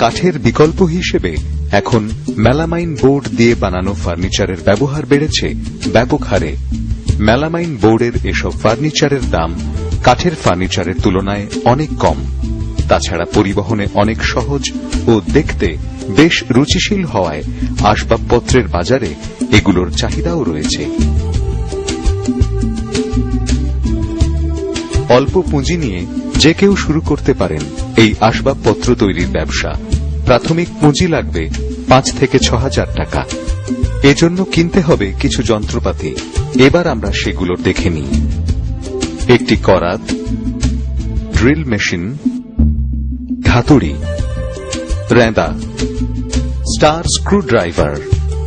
কাঠের বিকল্প হিসেবে এখন মেলামাইন বোর্ড দিয়ে বানানো ফার্নিচারের ব্যবহার বেড়েছে ব্যাপক হারে। মেলামাইন বোর্ডের এসব ফার্নিচারের দাম কাঠের ফার্নিচারের তুলনায় অনেক কম। তাছাড়া পরিবহনে অনেক সহজ ও দেখতে বেশ রুচিশীল হওয়ায় আসবাবপত্রের বাজারে এগুলোর চাহিদাও রয়েছে। অল্প পুঁজি নিয়ে যে কেউ শুরু করতে পারেন এই আসবাবপত্র তৈরির ব্যবসা। প্রাথমিক পুঁজি লাগবে পাঁচ থেকে ছ হাজার টাকা। এজন্য কিনতে হবে কিছু যন্ত্রপাতি। এবার আমরা সেগুলো দেখে নিই। একটি করাত, ড্রিল মেশিন, ধাতুড়ি রেঁদা স্টার স্ক্রু ড্রাইভার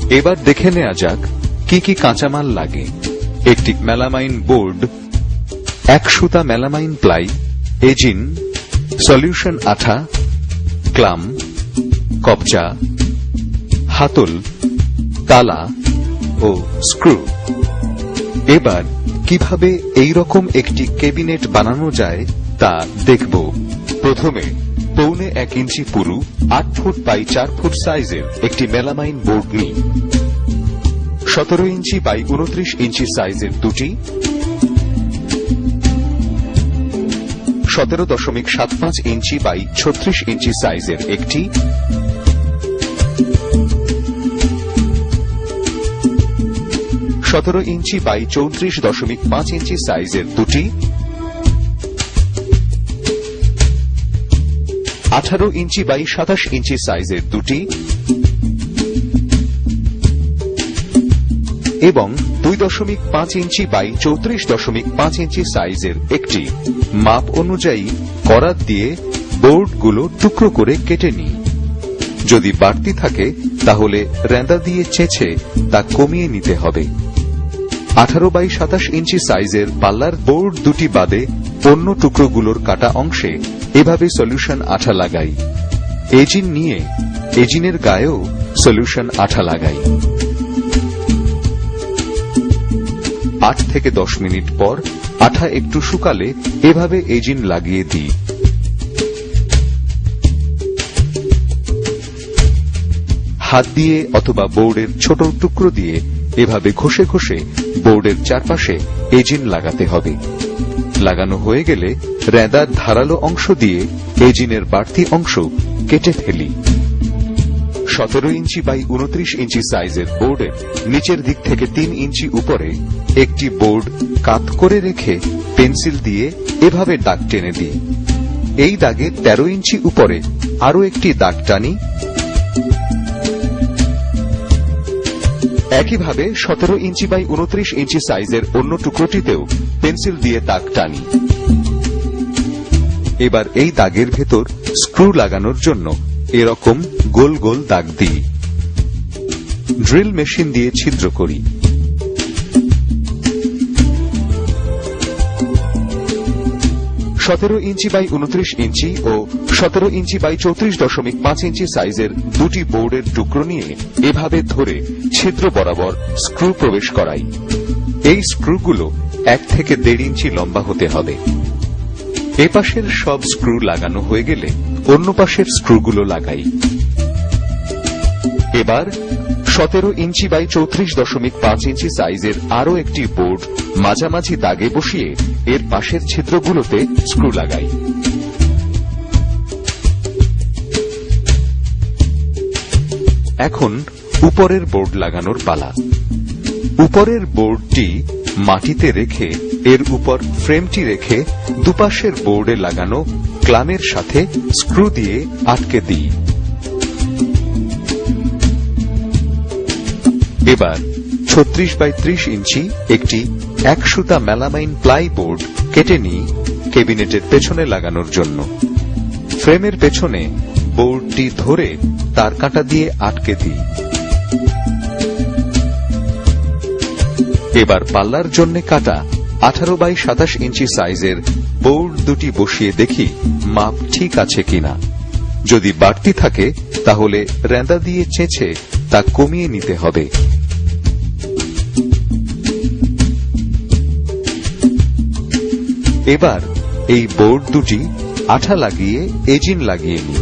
এবার দেখে নেওয়া যাক কি কি কাঁচামাল লাগে। একটি মেলামাইন বোর্ড, এক সুতা মেলামাইন প্লাই এজিন, সলিউশন আঠা, ক্লাম, কবজা, হাতল, তালা ও স্ক্রু। এবার কীভাবে এই রকম একটি কেবিনেট বানানো যায় তা দেখব। প্রথমে পৌনে এক ইঞ্চি পুরু, আট ফুট বাই চার ফুট সাইজের একটি মেলামাইন বোর্ড নিই। সতেরো ইঞ্চি বাই উনত্রিশ ইঞ্চি সাইজের দুটি সতেরো দশমিক সাত পাঁচ ইঞ্চি বাই ছত্রিশ ইঞ্চি সাইজের একটি। সতেরো ইঞ্চি বাই চৌত্রিশ দশমিক পাঁচ ইঞ্চি সাইজের দুটি। আঠারো ইঞ্চি বাই সাতাশ ইঞ্চি সাইজের দুটি। এবং দুই দশমিক পাঁচ ইঞ্চি বাই চৌত্রিশ দশমিক পাঁচ ইঞ্চি সাইজের একটি। মাপ অনুযায়ী করাত দিয়ে বোর্ডগুলো টুকরো করে কেটে নিই যদি বাড়তি থাকে, তাহলে রেঁদা দিয়ে চেঁচে তা কমিয়ে নিতে হবে। আঠারো বাই সাতাশ ইঞ্চি সাইজের পাল্লার বোর্ড দুটি বাদে অন্য টুকরোগুলোর কাটা অংশে এভাবে সলিউশন আঠা লাগাই। এজিন নিয়ে, এজিনের গায়েও সলিউশন আঠা লাগাই। আট থেকে দশ মিনিট পর আঠা একটু শুকালে এভাবে এজিন লাগিয়ে দিই। হাত দিয়ে অথবা বোর্ডের ছোট টুকরো দিয়ে এভাবে ঘষে ঘষে বোর্ডের চারপাশে এজিন লাগাতে হবে। লাগানো হয়ে গেলে রেঁদার ধারালো অংশ দিয়ে এজিনের বাড়তি অংশ কেটে ফেলি। সতেরো ইঞ্চি বাই উনত্রিশ ইঞ্চি সাইজের বোর্ডের নিচের দিক থেকে তিন ইঞ্চি উপরে একটি বোর্ড কাত করে রেখে পেন্সিল দিয়ে এভাবে দাগ টেনে দিই। এই দাগে তেরো ইঞ্চি উপরে আরও একটি দাগ টানি। একইভাবে সতেরো ইঞ্চি বাই উনত্রিশ ইঞ্চি সাইজের অন্য টুকরোটিতেও পেন্সিল দিয়ে দাগ টানি। এবার এই দাগের ভেতর স্ক্রু লাগানোর জন্য এরকম গোল গোল দাগ দিই। ড্রিল মেশিন দিয়ে ছিদ্র করি। সতেরো ইঞ্চি বাই উনত্রিশ ইঞ্চি ও সতেরো ইঞ্চি বাই চৌত্রিশ দশমিক পাঁচ ইঞ্চি সাইজের দুটি বোর্ডের টুকরো নিয়ে এভাবে ধরে ছিদ্র বরাবর স্ক্রু প্রবেশ করাই। এই স্ক্রুগুলো এক থেকে দেড় ইঞ্চি লম্বা হতে হবে। এ পাশের সব স্ক্রু লাগানো হয়ে গেলে অন্য পাশের স্ক্রুগুলো লাগাই। এবার সতেরো ইঞ্চি বাই চৌত্রিশ দশমিক পাঁচ ইঞ্চি সাইজের আরও একটি বোর্ড মাঝামাঝি দাগে বসিয়ে এর পাশের ছিদ্রগুলোতে স্ক্রু লাগাই। এখন উপরের বোর্ড লাগানোর পালা। উপরের বোর্ডটি মাটিতে রেখে, এর উপর ফ্রেমটি রেখে দুপাশের বোর্ডে লাগানো ক্লামের সাথে স্ক্রু দিয়ে আটকে দিই। এবার ছত্রিশ বাই ত্রিশ ইঞ্চি একটি এক সুতা মেলামাইন প্লাই বোর্ড কেটে নিই কেবিনেটের পেছনে লাগানোর জন্য। ফ্রেমের পেছনে বোর্ডটি ধরে তার কাঁটা দিয়ে আটকে দিই। এবার পাল্লার জন্য কাটা আঠারো বাই সাতাশ ইঞ্চি সাইজের বোর্ড দুটি বসিয়ে দেখি মাপ ঠিক আছে কিনা। যদি বাড়তি থাকে, তাহলে রেঁদা দিয়ে চেঁচে তা কমিয়ে নিতে হবে। এবার এই বোর্ড দুটি আঠা লাগিয়ে, এজিন লাগিয়ে নিই।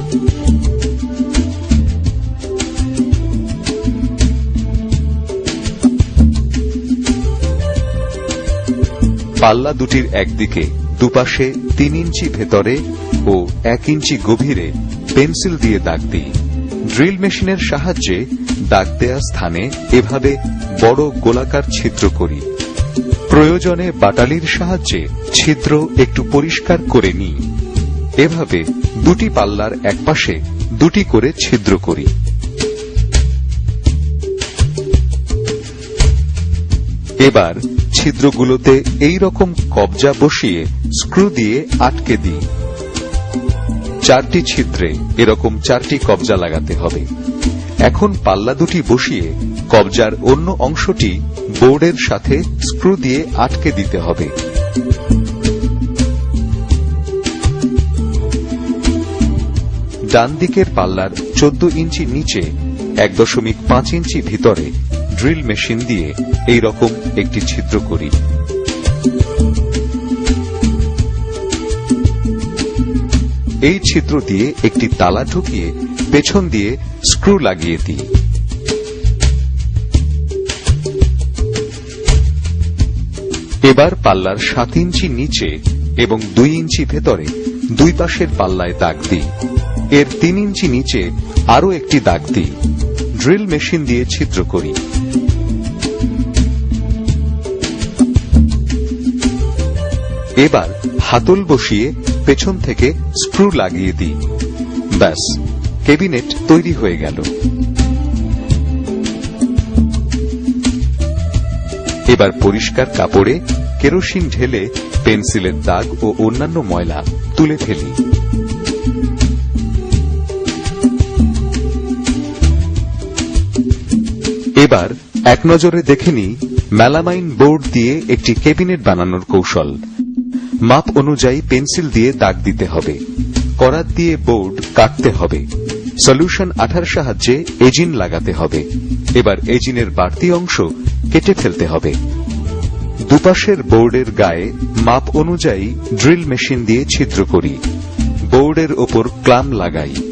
পাল্লা দুটির একদিকে দুপাশে তিন ইঞ্চি ভেতরে ও এক ইঞ্চি গভীরে পেন্সিল দিয়ে দাগ দিই। ড্রিল মেশিনের সাহায্যে দাগ দেয়া স্থানে এভাবে বড় গোলাকার ছিদ্র করি। প্রয়োজনে বাটালির সাহায্যে ছিদ্র একটু পরিষ্কার করে নিই। এভাবে দুটি পাল্লার একপাশে দুটি করে ছিদ্র করি। এবার ছিদ্রগুলোতে এই রকম কবজা বসিয়ে স্ক্রু দিয়ে আটকে দিই। চারটি ছিদ্রে এরকম চারটি কবজা লাগাতে হবে। এখন পাল্লা দুটি বসিয়ে কবজার অন্য অংশটি বোর্ডের সাথে স্ক্রু দিয়ে আটকে দিতে হবে। ডান দিকের পাল্লার চোদ্দ ইঞ্চি নিচে এক দশমিক পাঁচ ইঞ্চি ভিতরে ড্রিল মেশিন দিয়ে এই রকম একটি ছিদ্র করি। এই ছিদ্র দিয়ে একটি তালা ঢুকিয়ে পেছন দিয়ে স্ক্রু লাগিয়ে দিই। এবার পাল্লার সাত ইঞ্চি নিচে এবং দুই ইঞ্চি ভেতরে দুই পাশের পাল্লায় দাগ দিই। এর তিন ইঞ্চি নিচে আরও একটি দাগ দিই। ড্রিল মেশিন দিয়ে ছিদ্র করি। এবার হাতল বসিয়ে পেছন থেকে স্ক্রু লাগিয়ে দিই। ব্যাস কেবিনেট তৈরি হয়ে গেল। এবার পরিষ্কার কাপড়ে কেরোসিন ঢেলে পেন্সিলের দাগ ও অন্যান্য ময়লা তুলে ফেলি। এবার এক নজরে দেখে নিই মেলামাইন বোর্ড দিয়ে একটি কেবিনেট বানানোর কৌশল। মাপ অনুযায়ী পেন্সিল দিয়ে দাগ দিতে হবে। করাত দিয়ে বোর্ড কাটতে হবে। সলিউশন আঠার সাহায্যে এজিন লাগাতে হবে। এবার এজিনের বাড়তি অংশ কেটে ফেলতে হবে। দুপাশের বোর্ডের গায়ে মাপ অনুযায়ী ড্রিল মেশিন দিয়ে ছিদ্র করি। বোর্ডের ওপর ক্লাম লাগাই।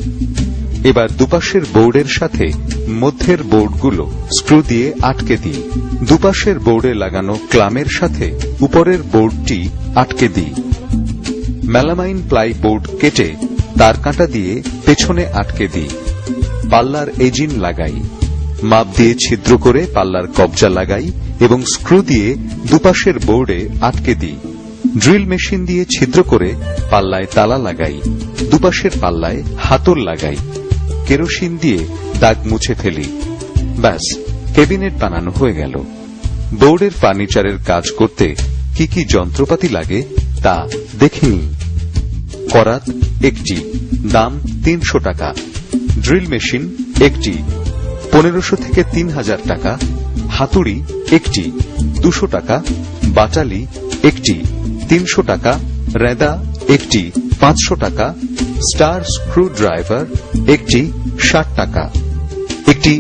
এবার দুপাশের বোর্ডের সাথে মধ্যের বোর্ডগুলো স্ক্রু দিয়ে আটকে দিই। দুপাশের বোর্ডে লাগানো ক্লামের সাথে উপরের বোর্ডটি আটকে দিই। মেলামাইন প্লাই বোর্ড কেটে তার কাঁটা দিয়ে পেছনে আটকে দিই। পাল্লার এজিন লাগাই। মাপ দিয়ে ছিদ্র করে পাল্লার কবজা লাগাই এবং স্ক্রু দিয়ে দুপাশের বোর্ডে আটকে দিই। ড্রিল মেশিন দিয়ে ছিদ্র করে পাল্লায় তালা লাগাই। দুপাশের পাল্লায় হাতল লাগাই। কেরোসিন দিয়ে দাগ মুছে ফেলি। ব্যাস, কেবিনেট বানানো হয়ে গেল। বোর্ডের ফার্নিচারের কাজ করতে কি কি যন্ত্রপাতি লাগে তা দেখে নিই করাত একটি, দাম তিনশো টাকা। ড্রিল মেশিন একটি, পনেরোশো থেকে তিন হাজার টাকা। হাতুড়ি একটি, দুশো টাকা। বাটালি একটি, তিনশো টাকা। রেদা একটি, পাঁচশো টাকা। স্টার স্ক্রু ড্রাইভার একটি ষাট টাকা। একটি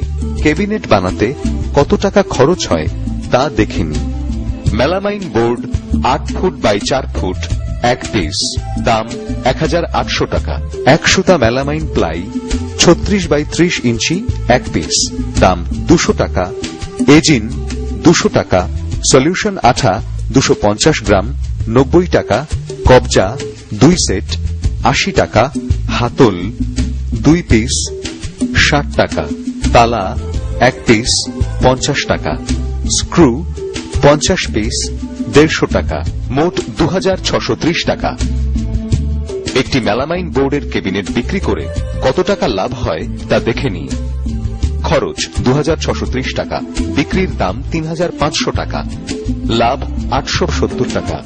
কেবিনেট বানাতে কত টাকা খরচ হয় তা দেখে নিই মেলামাইন বোর্ড আট ফুট বাই চার ফুট, এক পিস, দাম এক হাজার আটশো টাকা। এক সুতা মেলামাইন প্লাই, ছত্রিশ বাই ত্রিশ ইঞ্চি, এক পিস, দাম দুশো টাকা। এজিন দুশো টাকা, সলিউশন আঠা দুশো পঞ্চাশ গ্রাম, নব্বই টাকা, কবজা দুই সেট আশি টাকা, হাতল, দুই পিস ষাট টাকা, তালা, এক পিস পঞ্চাশ টাকা স্ক্রু পঞ্চাশ পিস দেড়শো টাকা, মোট দু টাকা। একটি মেলামাইন বোর্ডের কেবিনেট বিক্রি করে কত টাকা লাভ হয় তা দেখে নিই খরচ দু টাকা, বিক্রির দাম তিন হাজার পাঁচশো টাকা, লাভ আটশো সত্তর টাকা।